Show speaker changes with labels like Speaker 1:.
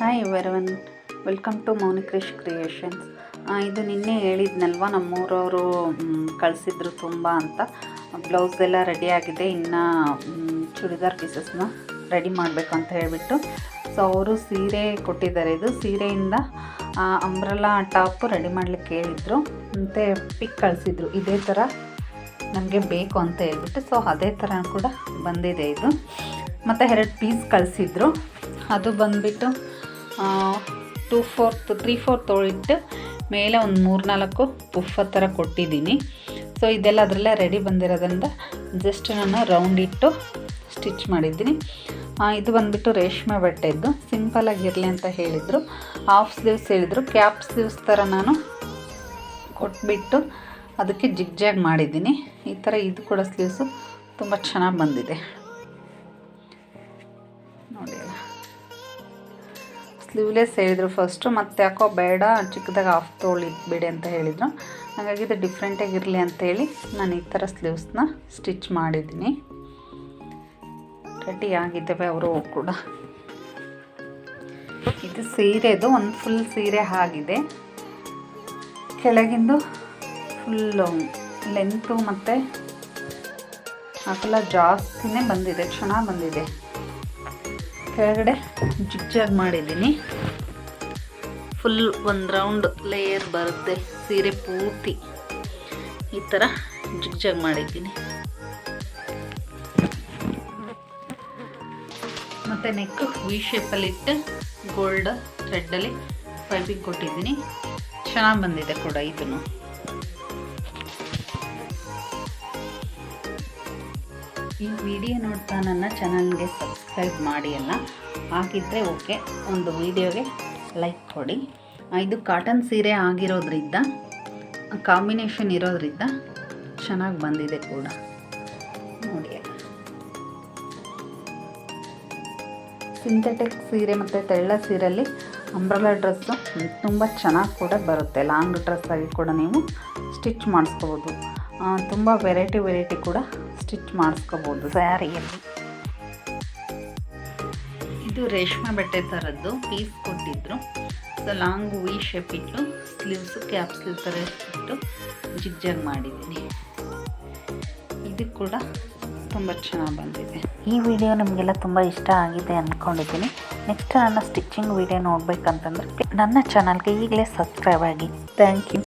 Speaker 1: Hi everyone welcome to Mouni Krish creations ಇದು ನಿನ್ನೆ ಹೇಳಿದ್ನಲ್ವ ನಮ್ಮೂರವರು ಕಳಿಸಿದ್ರು ತುಂಬ ಅಂತ. ಬ್ಲೌಸ್ ಎಲ್ಲ ರೆಡಿ ಆಗಿದೆ, ಇನ್ನು ಚೂಡಿದಾರ್ ಪೀಸಸ್ನ ರೆಡಿ ಮಾಡಬೇಕು ಅಂತ ಹೇಳಿಬಿಟ್ಟು. ಸೊ ಅವರು ಸೀರೆ ಕೊಟ್ಟಿದ್ದಾರೆ. ಇದು ಸೀರೆಯಿಂದ ಅಂಬ್ರಲಾ ಟಾಪು ರೆಡಿ ಮಾಡಲಿಕ್ಕೆ ಹೇಳಿದರು. ಮತ್ತು ಪಿಕ್ ಕಳಿಸಿದ್ರು. ಇದೇ ಥರ ನಮಗೆ ಬೇಕು ಅಂತ ಹೇಳ್ಬಿಟ್ಟು. ಸೊ ಅದೇ ಥರ ಕೂಡ ಬಂದಿದೆ ಇದು. ಮತ್ತು ಎರಡು ಪೀಸ್ ಕಳಿಸಿದ್ರು. ಅದು ಬಂದುಬಿಟ್ಟು ಟೂ ಫೋರ್ತ್ ತ್ರೀ ಫೋರ್ತ್ ತೊಳಿಟ್ಟು ಮೇಲೆ ಒಂದು ಮೂರು ನಾಲ್ಕು ಪುಫ್ ಥರ ಕೊಟ್ಟಿದ್ದೀನಿ. ಸೊ ಇದೆಲ್ಲ ಅದರಲ್ಲೇ ರೆಡಿ ಬಂದಿರೋದ್ರಿಂದ ಜಸ್ಟ್ ನಾನು ರೌಂಡ್ ಇಟ್ಟು ಸ್ಟಿಚ್ ಮಾಡಿದ್ದೀನಿ. ಇದು ಬಂದುಬಿಟ್ಟು ರೇಷ್ಮೆ ಬಟ್ಟೆದ್ದು. ಸಿಂಪಲಾಗಿರಲಿ ಅಂತ ಹೇಳಿದರು. ಹಾಫ್ ಸ್ಲೀವ್ಸ್ ಹೇಳಿದರು. ಕ್ಯಾಪ್ ಸ್ಲೀವ್ಸ್ ಥರ ನಾನು ಕೊಟ್ಬಿಟ್ಟು ಅದಕ್ಕೆ ಜಿಗ್ಜಾಗ್ ಮಾಡಿದ್ದೀನಿ. ಈ ಥರ ಇದು ಕೂಡ ಸ್ಲೀವ್ಸು ತುಂಬ ಚೆನ್ನಾಗಿ ಬಂದಿದೆ. ನೋಡಿ ಸ್ಲೀವ್ಲೆಸ್ ಹೇಳಿದರು ಫಸ್ಟು ಮತ್ತು ಯಾಕೋ ಬೇಡ, ಚಿಕ್ಕದಾಗಿ ಆಫ್ ತೊಳಿಬಿಡಿ ಅಂತ ಹೇಳಿದರು. ಹಾಗಾಗಿ ಇದು ಡಿಫ್ರೆಂಟಾಗಿರಲಿ ಅಂತೇಳಿ ನಾನು ಈ ಥರ ಸ್ಲೀವ್ಸ್ನ ಸ್ಟಿಚ್ ಮಾಡಿದ್ದೀನಿ. ರೆಡಿ ಆಗಿದ್ದಾವೆ ಅವರು ಕೂಡ. ಇದು ಸೀರೆದು, ಒಂದು ಫುಲ್ ಸೀರೆ ಆಗಿದೆ. ಕೆಳಗಿಂದು ಫುಲ್ಲು ಲೆಂತು ಮತ್ತು ಆ ಜಾಸ್ತಿನೇ ಬಂದಿದೆ ಚೆನ್ನಾಗಿ ಬಂದಿದೆ. ಕೆಳಗಡೆ ಜಿಗ್ಜಾಗ್ ಮಾಡಿದ್ದೀನಿ. ಫುಲ್ ಒಂದು ರೌಂಡ್ ಲೇಯರ್ ಬರುತ್ತೆ, ಸೀರೆ ಪೂರ್ತಿ. ಈ ಥರ ಜಿಗ್ಜಾಗ್ ಮಾಡಿದ್ದೀನಿ. ಮತ್ತು ನೆಕ್ ವಿ ಶೇಪಲ್ಲಿಟ್ಟು ಗೋಲ್ಡ್ ಥ್ರೆಡ್ಡಲ್ಲಿ ಫೈಬಿಂಗ್ ಕೊಟ್ಟಿದ್ದೀನಿ. ಚೆನ್ನಾಗಿ ಬಂದಿದೆ ಕೂಡ ಇದನ್ನು. ಈ ವಿಡಿಯೋ ನೋಡ್ತಾ ನನ್ನ ಚಾನಲ್ಗೆ ಸಬ್ಸ್ಕ್ರೈಬ್ ಮಾಡಿ ಅಲ್ಲ? ಹಾಗಿದ್ದರೆ ಓಕೆ, ಒಂದು ವಿಡಿಯೋಗೆ ಲೈಕ್ ಕೊಡಿ. ಇದು ಕಾಟನ್ ಸೀರೆ ಆಗಿರೋದ್ರಿಂದ, ಕಾಂಬಿನೇಷನ್ ಇರೋದ್ರಿಂದ ಚೆನ್ನಾಗಿ ಬಂದಿದೆ ಕೂಡ. ನೋಡಿ ಸಿಂಥೆಟಿಕ್ ಸೀರೆ ಮತ್ತು ತೆಳ್ಳ ಸೀರೆಯಲ್ಲಿ ಅಂಬ್ರಲಾ ಡ್ರೆಸ್ಸು ತುಂಬ ಚೆನ್ನಾಗಿ ಕೂಡ ಬರುತ್ತೆ. ಲಾಂಗ್ ಡ್ರೆಸ್ಸಾಗಿ ಕೂಡ ನೀವು ಸ್ಟಿಚ್ ಮಾಡಿಸ್ಕೋಬೋದು. ತುಂಬ ವೆರೈಟಿ ವೆರೈಟಿ ಕೂಡ ಸ್ಟಿಚ್ ಮಾಡಿಸ್ಕೋಬೋದು. ಸ್ಯಾರಿಯಲ್ಲಿ ಇದು ರೇಷ್ಮೆ ಬಟ್ಟೆ ಥರದ್ದು ಪೀಸ್ ಕೊಟ್ಟಿದ್ರು. ಸೊ ಲಾಂಗ್ ವಿ ಶೇಪ್ ಇಟ್ಟು ಸ್ಲೀವ್ಸು ಕ್ಯಾಪ್ ಸ್ಲೀವ್ ಥರ ಇಟ್ಟು ಜಿಗ್ಜಾಗ್ ಮಾಡಿದ್ದೀನಿ. ಇದು ಕೂಡ ತುಂಬ ಚೆನ್ನಾಗಿ ಬಂದಿದೆ.
Speaker 2: ಈ ವಿಡಿಯೋ ನಿಮಗೆಲ್ಲ ತುಂಬ ಇಷ್ಟ ಆಗಿದೆ ಅಂದ್ಕೊಂಡಿದ್ದೀನಿ ನೆಕ್ಸ್ಟ್ ನನ್ನ ಸ್ಟಿಚಿಂಗ್ ವಿಡಿಯೋ ನೋಡಬೇಕಂತಂದ್ರೆ ನನ್ನ ಚಾನಲ್ಗೆ ಈಗಲೇ ಸಬ್ಸ್ಕ್ರೈಬ್ ಆಗಿ. Thank you